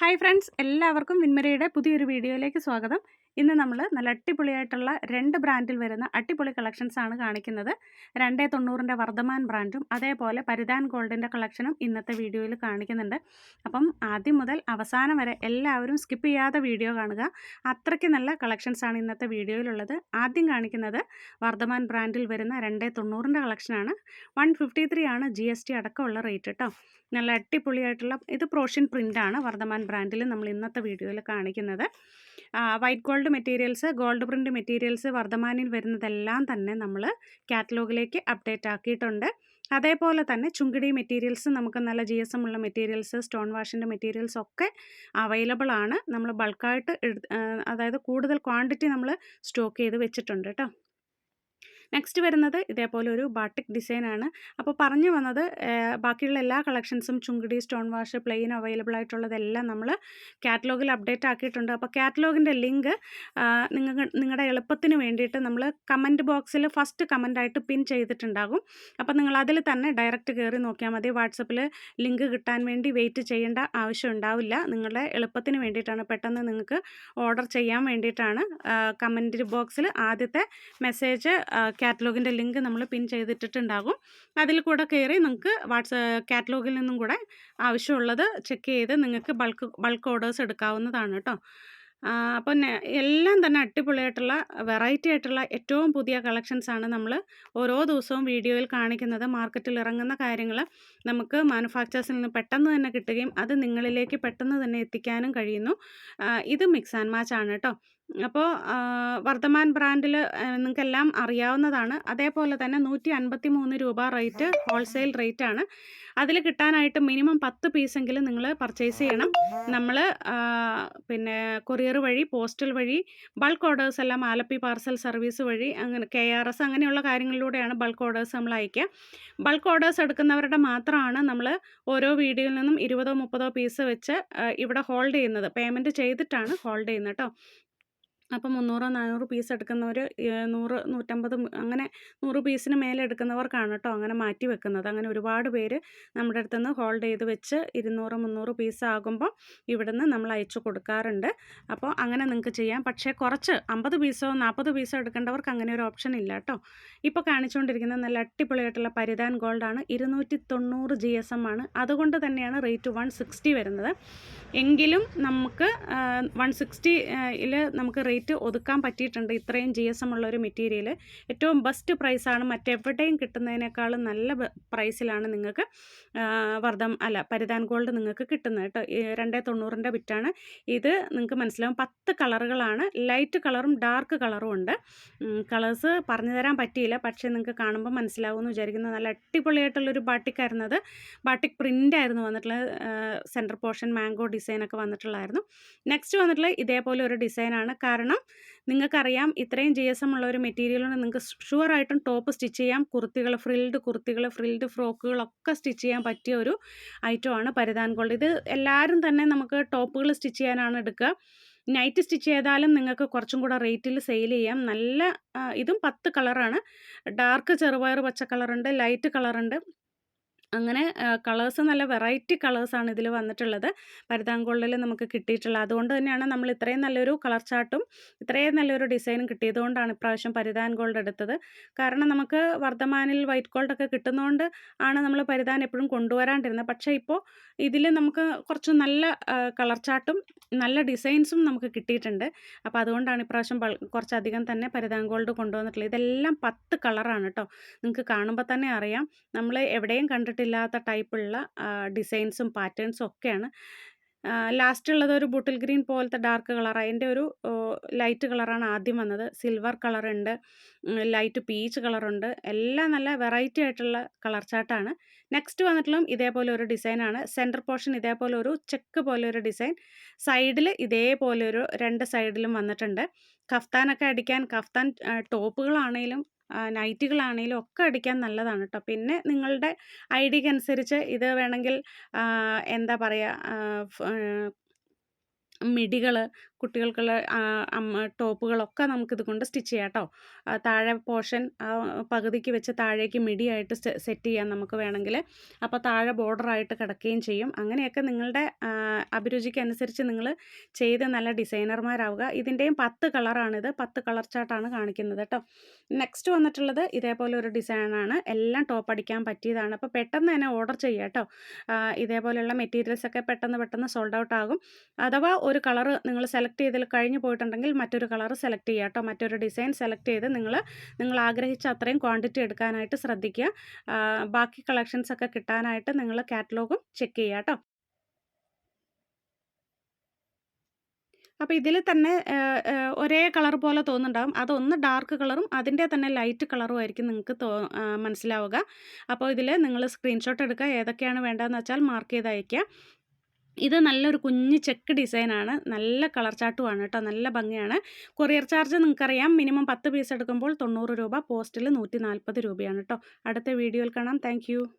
Hi friends എല്ലാവർക്കും വിൻമരയുടെ പുതിയൊരു വീഡിയോയിലേക്ക് സ്വാഗതം. ഇന്ന് നമ്മൾ നല്ല അടിപൊളിയായിട്ടുള്ള രണ്ട് ബ്രാൻഡിൽ വരുന്ന അടിപൊളി കളക്ഷൻസ് ആണ് കാണിക്കുന്നത്. രണ്ടേ തൊണ്ണൂറിന്റെ വർദ്ധമാൻ ബ്രാൻഡും അതേപോലെ പരിധാൻ ഗോൾഡിന്റെ കളക്ഷനും ഇന്നത്തെ വീഡിയോയിൽ കാണിക്കുന്നുണ്ട്. അപ്പം ആദ്യം മുതൽ അവസാനം വരെ എല്ലാവരും സ്കിപ്പ് ചെയ്യാതെ വീഡിയോ കാണുക. അത്രയ്ക്ക് നല്ല കളക്ഷൻസ് ആണ് ഇന്നത്തെ വീഡിയോയിലുള്ളത്. ആദ്യം കാണിക്കുന്നത് വർദ്ധമാൻ ബ്രാൻഡിൽ വരുന്ന രണ്ടേ തൊണ്ണൂറിന്റെ കളക്ഷനാണ് വൺ ഫിഫ്റ്റി ത്രീ ആണ് ജി എസ് ടി അടക്കമുള്ള റേറ്റ് കേട്ടോ നല്ല അടിപൊളിയായിട്ടുള്ള ഇത് പ്രോഷ്യൻ പ്രിന്റാണ് വർദ്ധമാൻ ബ്രാൻഡിൽ നമ്മൾ ഇന്നത്തെ വീഡിയോയിൽ കാണിക്കുന്നത്. White gold materials gold print materials വർദ്ധമാനിൽ വരുന്നതെല്ലാം തന്നെ നമ്മൾ കാറ്റലോഗിലേക്ക് അപ്ഡേറ്റ് ആക്കിയിട്ടുണ്ട്. അതേപോലെ തന്നെ ചുങ്കിടി മെറ്റീരിയൽസ് നമുക്ക് നല്ല ജി എസ് എം ഉള്ള മെറ്റീരിയൽസ് സ്റ്റോൺ വാഷിന്റെ മെറ്റീരിയൽസ് ഒക്കെ അവൈലബിൾ ആണ്. നമ്മൾ ബൾക്കായിട്ട് അതായത് കൂടുതൽ ക്വാണ്ടിറ്റി നമ്മൾ സ്റ്റോക്ക് ചെയ്ത് വെച്ചിട്ടുണ്ട് കേട്ടോ നെക്സ്റ്റ് വരുന്നത് ഇതേപോലെ ഒരു ബാട്ടിക് ഡിസൈനാണ് അപ്പോൾ പറഞ്ഞു വന്നത് ബാക്കിയുള്ള എല്ലാ കളക്ഷൻസും ചുങ്കിടി സ്റ്റോൺ വാഷ് പ്ലെയിൻ അവൈലബിൾ ആയിട്ടുള്ളതെല്ലാം നമ്മൾ കാറ്റലോഗിൽ അപ്ഡേറ്റ് ആക്കിയിട്ടുണ്ട്. അപ്പോൾ കാറ്റലോഗിന്റെ ലിങ്ക് നിങ്ങൾ നിങ്ങളുടെ എളുപ്പത്തിന് വേണ്ടിയിട്ട് നമ്മൾ കമന്റ് ബോക്സിൽ ഫസ്റ്റ് കമന്റായിട്ട് പിൻ ചെയ്തിട്ടുണ്ടാകും. അപ്പോൾ നിങ്ങൾ അതിൽ തന്നെ ഡയറക്റ്റ് കയറി നോക്കിയാൽ മതി. വാട്സപ്പിൽ ലിങ്ക് കിട്ടാൻ വേണ്ടി വെയിറ്റ് ചെയ്യേണ്ട ആവശ്യം ഉണ്ടാവില്ല. നിങ്ങളുടെ എളുപ്പത്തിന് വേണ്ടിയിട്ടാണ് പെട്ടെന്ന് നിങ്ങൾക്ക് ഓർഡർ ചെയ്യാൻ വേണ്ടിയിട്ടാണ് കമന്റ് ബോക്സിൽ ആദ്യത്തെ മെസ്സേജ് കാറ്റലോഗിന്റെ ലിങ്ക് നമ്മൾ പിൻ ചെയ്തിട്ടിട്ടുണ്ടാകും. അതിൽ കൂടെ കയറി നിങ്ങൾക്ക് വാട്സ് കാറ്റലോഗിൽ നിന്നും കൂടെ ആവശ്യമുള്ളത് ചെക്ക് ചെയ്ത് നിങ്ങൾക്ക് ബൾക്ക് ബൾക്ക് ഓർഡേഴ്സ് എടുക്കാവുന്നതാണ് കേട്ടോ. അപ്പം എല്ലാം തന്നെ അടിപൊളിയായിട്ടുള്ള വെറൈറ്റി ആയിട്ടുള്ള ഏറ്റവും പുതിയ കളക്ഷൻസാണ് നമ്മൾ ഓരോ ദിവസവും വീഡിയോയിൽ കാണിക്കുന്നത്. മാർക്കറ്റിൽ ഇറങ്ങുന്ന കാര്യങ്ങൾ നമുക്ക് മാനുഫാക്ചേഴ്സിൽ നിന്ന് പെട്ടെന്ന് തന്നെ കിട്ടുകയും അത് നിങ്ങളിലേക്ക് പെട്ടെന്ന് തന്നെ എത്തിക്കാനും കഴിയുന്നു. ഇത് മിക്സ് ആൻഡ് മാച്ച് ആണ് കേട്ടോ. അപ്പോൾ വർദ്ധമാൻ ബ്രാൻഡിൽ നിങ്ങൾക്കെല്ലാം അറിയാവുന്നതാണ്. അതേപോലെ തന്നെ നൂറ്റി അൻപത്തി മൂന്ന് രൂപ റേറ്റ് ഹോൾസെയിൽ റേറ്റ് ആണ് അതിൽ കിട്ടാനായിട്ട് മിനിമം പത്ത് പീസെങ്കിലും നിങ്ങൾ പർച്ചേസ് ചെയ്യണം. നമ്മൾ പിന്നെ കൊറിയർ വഴി പോസ്റ്റൽ വഴി ബൾക്ക് ഓർഡേഴ്സ് എല്ലാം ആലപ്പി പാർസൽ സർവീസ് വഴി അങ്ങനെ കെ ആർ എസ് അങ്ങനെയുള്ള കാര്യങ്ങളിലൂടെയാണ് ബൾക്ക് ഓർഡേഴ്സ് നമ്മൾ അയക്കുക ബൾക്ക് ഓർഡേഴ്സ് എടുക്കുന്നവരുടെ മാത്രമാണ് നമ്മൾ ഓരോ വീഡിയോയിൽ നിന്നും ഇരുപതോ മുപ്പതോ പീസ് വെച്ച് ഇവിടെ ഹോൾഡ് ചെയ്യുന്നത്. പേയ്മെന്റ് ചെയ്തിട്ടാണ് ഹോൾഡ് ചെയ്യുന്നത് കേട്ടോ. അപ്പോൾ മുന്നൂറോ നാനൂറ് പീസ് എടുക്കുന്നവർ നൂറ് നൂറ്റമ്പത് അങ്ങനെ നൂറ് പീസിന് മേലെ എടുക്കുന്നവർക്കാണ് കേട്ടോ അങ്ങനെ മാറ്റി വെക്കുന്നത്. അങ്ങനെ ഒരുപാട് പേര് നമ്മുടെ അടുത്ത് നിന്ന് ഹോൾഡ് ചെയ്ത് വെച്ച് ഇരുന്നൂറ് മുന്നൂറ് പീസ് ആകുമ്പോൾ ഇവിടുന്ന് നമ്മൾ അയച്ചു കൊടുക്കാറുണ്ട്. അപ്പോൾ അങ്ങനെ നിങ്ങൾക്ക് ചെയ്യാം. പക്ഷേ കുറച്ച് അമ്പത് പീസോ നാൽപ്പത് പീസോ എടുക്കേണ്ടവർക്ക് അങ്ങനെ ഒരു ഓപ്ഷൻ ഇല്ല കേട്ടോ ഇപ്പോൾ കാണിച്ചുകൊണ്ടിരിക്കുന്ന നല്ല അടിപൊളിയായിട്ടുള്ള പരിധാൻ ഗോൾഡാണ് ഇരുന്നൂറ്റി തൊണ്ണൂറ് ജി എസ് എം ആണ്. അതുകൊണ്ട് തന്നെയാണ് റേറ്റ് വൺ സിക്സ്റ്റി വരുന്നത്. എങ്കിലും നമുക്ക് വൺ സിക്സ്റ്റിയിൽ നമുക്ക് റേറ്റ് ഒതുക്കാൻ പറ്റിയിട്ടുണ്ട് ഇത്രയും ജി എസ് എം ഉള്ളൊരു മെറ്റീരിയൽ ഏറ്റവും ബെസ്റ്റ് പ്രൈസാണ് മറ്റെവിടെയും കിട്ടുന്നതിനേക്കാളും നല്ല പ്രൈസിലാണ് നിങ്ങൾക്ക് വർദ്ധം അല്ല പരിധാൻ ഗോൾഡ് നിങ്ങൾക്ക് കിട്ടുന്നത് കേട്ടോ. രണ്ടേ തൊണ്ണൂറിന്റെ ബിറ്റാണ് ഇത് നിങ്ങൾക്ക് മനസ്സിലാവും. പത്ത് കളറുകളാണ്. ലൈറ്റ് കളറും ഡാർക്ക് കളറും ഉണ്ട്. കളേഴ്സ് പറഞ്ഞു തരാൻ പറ്റിയില്ല. പക്ഷേ നിങ്ങൾക്ക് കാണുമ്പോൾ മനസ്സിലാവുമെന്ന് വിചാരിക്കുന്നത് നല്ല അടിപൊളിയായിട്ടുള്ളൊരു ബാട്ടിക്കായിരുന്നത്. ബാട്ടിക് പ്രിന്റ് ആയിരുന്നു വന്നിട്ടുള്ളത്. സെന്റർ പോർഷൻ മാംഗോ ഡിസൈനൊക്കെ വന്നിട്ടുള്ളായിരുന്നു നെക്സ്റ്റ് വന്നിട്ടുള്ള ഇതേപോലെ ഒരു ഡിസൈനാണ് കാരണം നിങ്ങൾക്കറിയാം ഇത്രയും ജി എസ് എം ഉള്ള ഒരു മെറ്റീരിയലാണ് നിങ്ങൾക്ക് ഷുവറായിട്ടും ടോപ്പ് സ്റ്റിച്ച് ചെയ്യാം. കുർത്തികൾ ഫ്രിൽഡ് കുർത്തികൾ ഫ്രിൽഡ് ഫ്രോക്കുകളൊക്കെ സ്റ്റിച്ച് ചെയ്യാൻ പറ്റിയ ഒരു ഐറ്റമാണ് പരിധാൻ ഗോൾഡ് ഇത് എല്ലാവരും തന്നെ നമുക്ക് ടോപ്പുകൾ സ്റ്റിച്ച് ചെയ്യാനാണ് എടുക്കുക. നൈറ്റ് സ്റ്റിച്ച് ചെയ്താലും നിങ്ങൾക്ക് കുറച്ചും കൂടെ റേറ്റിൽ സെയിൽ ചെയ്യാം. നല്ല ഇതും പത്ത് കളറാണ് ഡാർക്ക് ചെറുപയർ പച്ച കളറുണ്ട് ലൈറ്റ് കളറുണ്ട് അങ്ങനെ കളേഴ്സ് നല്ല വെറൈറ്റി കളേഴ്സാണ് ഇതിൽ വന്നിട്ടുള്ളത്. പരുതാങ്കോളിൽ നമുക്ക് കിട്ടിയിട്ടുള്ളത് അതുകൊണ്ട് തന്നെയാണ് നമ്മൾ ഇത്രയും നല്ലൊരു കളർ ചാർട്ടും ഇത്രയും നല്ലൊരു ഡിസൈനും കിട്ടിയതുകൊണ്ടാണ് ഇപ്രാവശ്യം പരിധാൻ ഗോൾഡ് എടുത്തത്. കാരണം നമുക്ക് വർദ്ധമാനിൽ വൈറ്റ് ഗോൾഡൊക്കെ കിട്ടുന്നതുകൊണ്ട് ആണ് നമ്മൾ പരിധാൻ എപ്പോഴും കൊണ്ടുവരാണ്ടിരുന്നത്. പക്ഷേ ഇപ്പോൾ ഇതിൽ നമുക്ക് കുറച്ച് നല്ല കളർ ചാർട്ടും നല്ല ഡിസൈൻസും നമുക്ക് കിട്ടിയിട്ടുണ്ട്. അപ്പോൾ അതുകൊണ്ടാണ് ഇപ്രാവശ്യം കുറച്ചധികം തന്നെ പരിധാൻ ഗോൾഡ് കൊണ്ടുവന്നിട്ടുള്ളത്. ഇതെല്ലാം പത്ത് കളറാണ് കേട്ടോ. നിങ്ങൾക്ക് കാണുമ്പോൾ തന്നെ അറിയാം. നമ്മൾ എവിടെയും കണ്ടിട്ട് കണ്ടിട്ടില്ലാത്ത ടൈപ്പുള്ള ഡിസൈൻസും പാറ്റേൺസും ഒക്കെയാണ്. ലാസ്റ്റ് ഉള്ളത് ഒരു ബുട്ടിൽ ഗ്രീൻ പോലത്തെ ഡാർക്ക് കളർ അതിന്റെ ഒരു ലൈറ്റ് കളറാണ് ആദ്യം വന്നത്. സിൽവർ കളറുണ്ട് ലൈറ്റ് പീച്ച് കളറുണ്ട്. എല്ലാം നല്ല വെറൈറ്റി ആയിട്ടുള്ള കളർ ചാർട്ടാണ്. നെക്സ്റ്റ് വന്നിട്ടുള്ള ഇതേപോലെ ഒരു ഡിസൈനാണ്. സെന്റർ പോർഷൻ ഇതേപോലെ ഒരു ചെക്ക് പോലെ ഒരു ഡിസൈൻ. സൈഡിൽ ഇതേപോലെ ഒരു രണ്ട് സൈഡിലും വന്നിട്ടുണ്ട്. കഫ്താനൊക്കെ അടിക്കാൻ കഫ്താൻ ടോപ്പുകളാണെങ്കിലും നൈറ്റികളാണെങ്കിലും ഒക്കെ അടിക്കാൻ നല്ലതാണ് കേട്ടോ പിന്നെ നിങ്ങളുടെ ഐഡിയക്ക് അനുസരിച്ച് ഇത് വേണമെങ്കിൽ എന്താ പറയുക മിഡികൾ കുട്ടികൾക്കുള്ള ടോപ്പുകളൊക്കെ നമുക്കിത് കൊണ്ട് സ്റ്റിച്ച് ചെയ്യാം കേട്ടോ. താഴെ പോർഷൻ പകുതിക്ക് വെച്ച് താഴേക്ക് മിഡിയായിട്ട് സെറ്റ് ചെയ്യാം നമുക്ക് വേണമെങ്കിൽ. അപ്പോൾ താഴെ ബോർഡറായിട്ട് കിടക്കുകയും ചെയ്യും. അങ്ങനെയൊക്കെ നിങ്ങളുടെ അഭിരുചിക്കനുസരിച്ച് നിങ്ങൾ ചെയ്ത് നല്ല ഡിസൈനർമാരാവുക. ഇതിന്റെയും പത്ത് കളറാണിത്. പത്ത് കളർ ചാർട്ടാണ് കാണിക്കുന്നത് കേട്ടോ. നെക്സ്റ്റ് വന്നിട്ടുള്ളത് ഇതേപോലെ ഒരു ഡിസൈനാണ്. എല്ലാം ടോപ്പ് അടിക്കാൻ പറ്റിയതാണ്. അപ്പോൾ പെട്ടെന്ന് തന്നെ ഓർഡർ ചെയ്യുക കേട്ടോ. ഇതേപോലെയുള്ള മെറ്റീരിയൽസൊക്കെ പെട്ടെന്ന് പെട്ടെന്ന് സോൾഡ് ഔട്ട് ആകും അഥവാ ഒരു കളർ നിങ്ങൾ സെലക്ട് ചെയ്തതിൽ കഴിഞ്ഞു പോയിട്ടുണ്ടെങ്കിൽ മറ്റൊരു കളർ സെലക്ട് ചെയ്യുക കേട്ടോ. മറ്റൊരു ഡിസൈൻ സെലക്ട് ചെയ്ത് നിങ്ങൾ നിങ്ങൾ ആഗ്രഹിച്ച അത്രയും ക്വാണ്ടിറ്റി എടുക്കാനായിട്ട് ശ്രദ്ധിക്കുക. ബാക്കി കളക്ഷൻസ് ഒക്കെ കിട്ടാനായിട്ട് നിങ്ങൾ കാറ്റലോഗും ചെക്ക് ചെയ്യുക കേട്ടോ. അപ്പോൾ ഇതിൽ തന്നെ ഒരേ കളർ പോലെ തോന്നുന്നുണ്ടാകും അതൊന്ന് ഡാർക്ക് കളറും അതിന്റെ തന്നെ ലൈറ്റ് കളറും ആയിരിക്കും നിങ്ങൾക്ക് തോ മനസ്സിലാവുക. അപ്പോൾ ഇതിൽ നിങ്ങൾ സ്ക്രീൻഷോട്ട് എടുക്കുക. ഏതൊക്കെയാണ് വേണ്ടതെന്ന് വെച്ചാൽ മാർക്ക് ചെയ്ത് അയയ്ക്കുക. ഇത് നല്ലൊരു കുഞ്ഞ് ചെക്ക് ഡിസൈനാണ്. നല്ല കളർ ചാട്ടുമാണ് കേട്ടോ. നല്ല ഭംഗിയാണ്. കൊറിയർ ചാർജ് നിങ്ങൾക്കറിയാം. മിനിമം പത്ത് പീസ് എടുക്കുമ്പോൾ തൊണ്ണൂറ് രൂപ പോസ്റ്റിൽ നൂറ്റി രൂപയാണ് കേട്ടോ. അടുത്ത വീഡിയോയിൽ കാണാം. താങ്ക്